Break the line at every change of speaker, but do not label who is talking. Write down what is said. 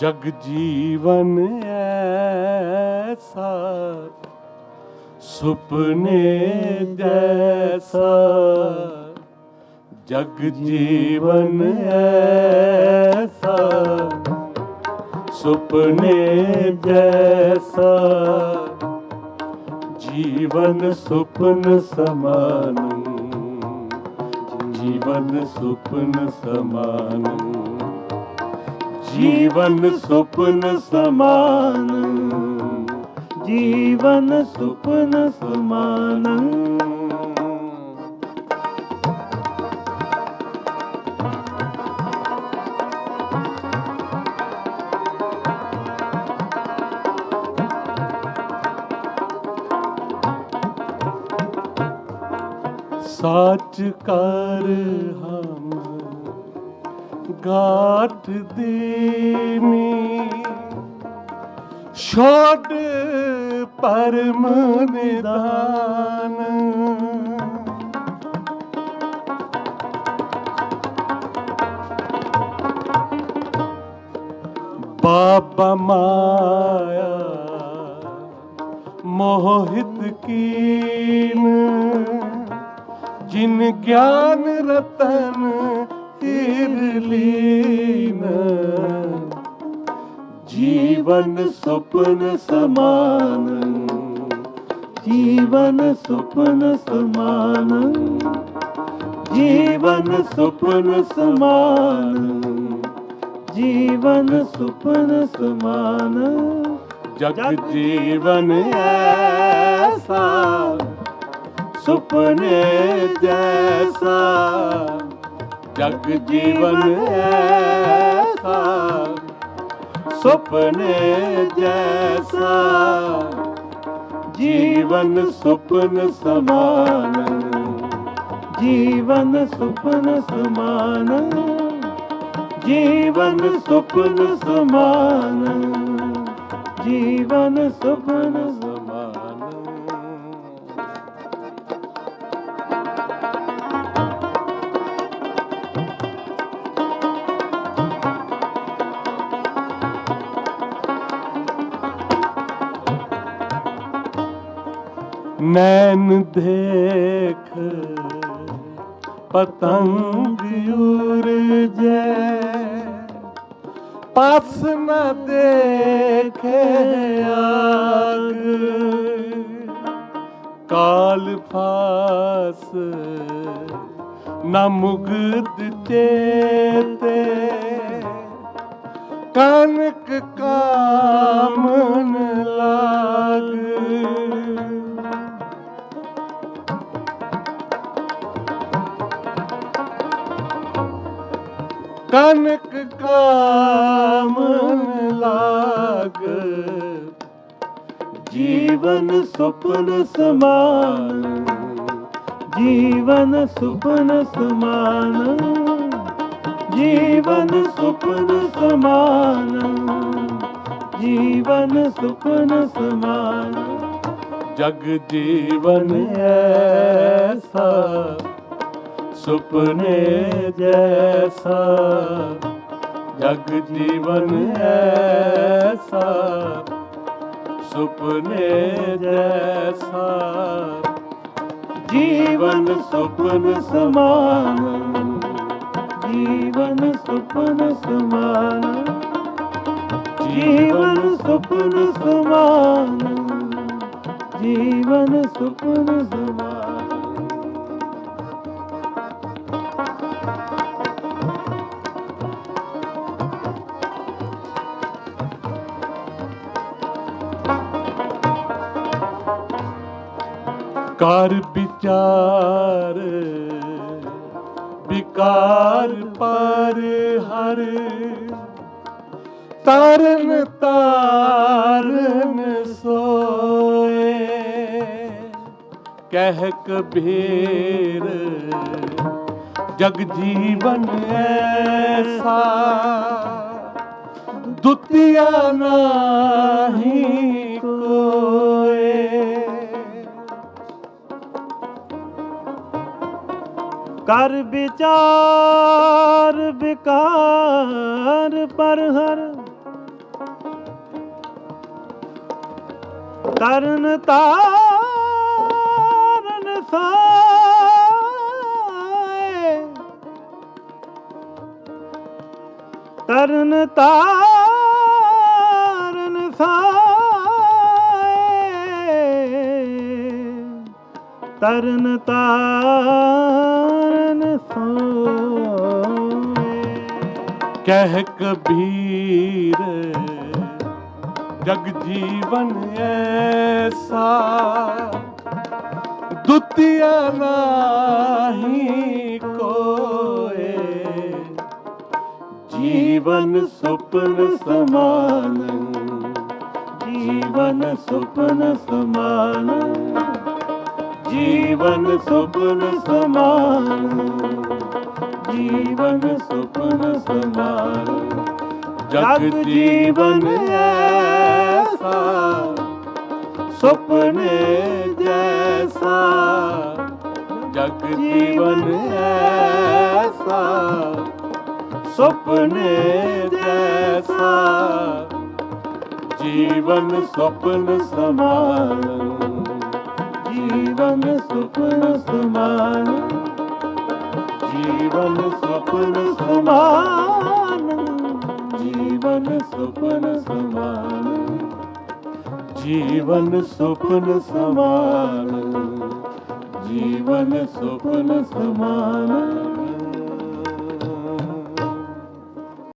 ਜਗ ਜੀਵਨ ਐਸਾ, ਸੁਪਨੇ ਜੈਸਾ। ਜਗ ਜੀਵਨ ਐਸਾ, ਸੁਪਨੇ ਜੈਸਾ। ਜੀਵਨ ਸੁਪਨ ਸਮਾਨ, ਜੀਵਨ ਸੁਪਨ ਸਮਾਨ। ਜੀਵਨ ਸੁਪਨ ਸਮਾਨ।
ਜੀਵਨ ਸੁਪਨ ਸਮਾਨ।
ਸੱਚ ਕਰ ਹਮ ਗਾਠ ਦੇਮੀ। ਛੋੜ ਪਰਮ ਨਿਦਾਨ। ਬਾਬਾ ਮਾਇਆ ਮੋਹਿਤ ਕੀਨ। ਜਿਨ ਗਿਆਨ ਰਤਨ ਲੀਨ ਜੀਵਨ ਸੁਪਨ ਸਮਾਨ
ਜੀਵਨ ਸੁਪਨ ਸਮਾਨ
ਜੀਵਨ ਸੁਪਨ ਸਮਾਨ
ਜੀਵਨ ਸੁਪਨ ਸਮਾਨ
ਜਗ ਜੀਵਨ ਐਸਾ ਸੁਪਨੇ ਜੈਸਾ ਜਗ ਜੀਵਨ ਐਸਾ, ਸੁਪਨੇ ਜੈਸਾ। ਜੀਵਨ ਸੁਪਨ ਸਮਾਨ,
ਜੀਵਨ ਸੁਪਨ ਸਮਾਨ,
ਜੀਵਨ ਸੁਪਨ ਸਮਾਨ,
ਜੀਵਨ ਸੁਪਨ
ਸਮਾਨ। ਨੈਣ ਦੇਖ, ਪਤੰਗ ਉਰਜੈ। ਪਾਸ ਨਾ ਦੇਖੇ ਆਗ, ਕਾਲ ਫਾਸ ਨ ਮੁਗਦ ਚੇਤੇ। ਕਨਕ ਕਾਮਨ ਕਨਕ ਕਾਮਨ ਲਾਗ। ਜੀਵਨ ਸੁਪਨ ਸਮਾਨ,
ਜੀਵਨ ਸੁਪਨ ਸਮਾਨ,
ਜੀਵਨ ਸੁਪਨ ਸਮਾਨ,
ਜੀਵਨ ਸੁਪਨ ਸਮਾਨ।
ਜਗ ਜੀਵਨ ਐਸਾ ਸੁਪਨੇ ਜੈਸਾ, ਜਗ ਜੀਵਨ ਐਸਾ। ਸੁਪਨੇ ਜੈਸਾ, ਜੀਵਨ ਸੁਪਨ ਸਮਾਨ,
ਜੀਵਨ ਸੁਪਨ ਸਮਾਨ।
ਜੀਵਨ ਸੁਪਨ ਸਮਾਨ,
ਜੀਵਨ ਸੁਪਨ ਸਮਾਨ।
ਕਰ ਵਿਚਾਰ, ਵਿਕਾਰ ਪਰ ਹਰ। ਤਰਨ ਤਾਰਨ ਸੋਏ ਕਹਿ ਕਬੀਰ ਜਗ ਜੀਵਨ ਐਸਾ। ਦੁਤੀਆ ਨਾਹੀ ਕੋਏ
ਕਰ ਵਿਚਾਰ ਵਿਕਾਰ ਪਰ ਹਰ ਕਰਨ ਤਾਰਨ ਸਾਏ। ਕਰਨ ਤਰਨ ਤਾਰਨ ਸੋਏ।
ਕਹਿ ਕਬੀਰ, ਜਗ ਜੀਵਨ ਐਸਾ ਦੁਤੀਆ ਨਾਹੀ ਕੋਏ। ਜੀਵਨ ਸੁਪਨ ਸਮਾਨ,
ਜੀਵਨ ਸੁਪਨ ਸਮਾਨ। ਜੀਵਨ ਸੁਪਨ ਸਮਾਨ, ਜੀਵਨ ਸੁਪਨ ਸਮਾਨ।
ਜਗ ਜੀਵਨ ਐਸਾ, ਸੁਪਨੇ ਜੈਸਾ। ਜਗ ਜੀਵਨ ਐਸਾ, ਸੁਪਨੇ ਜੈਸਾ। ਜੀਵਨ ਸੁਪਨ ਸਮਾਨ।
ਜੀਵਨ ਸੁਪਨ ਸਮਾਨ
ਜੀਵਨ ਸੁਪਨ
ਸਮਾਨ ਜੀਵਨ ਸੁਪਨ ਸਮਾਨ
ਜੀਵਨ ਸੁਪਨ ਸਮਾਨ
ਜੀਵਨ ਸੁਪਨ ਸਮਾਨ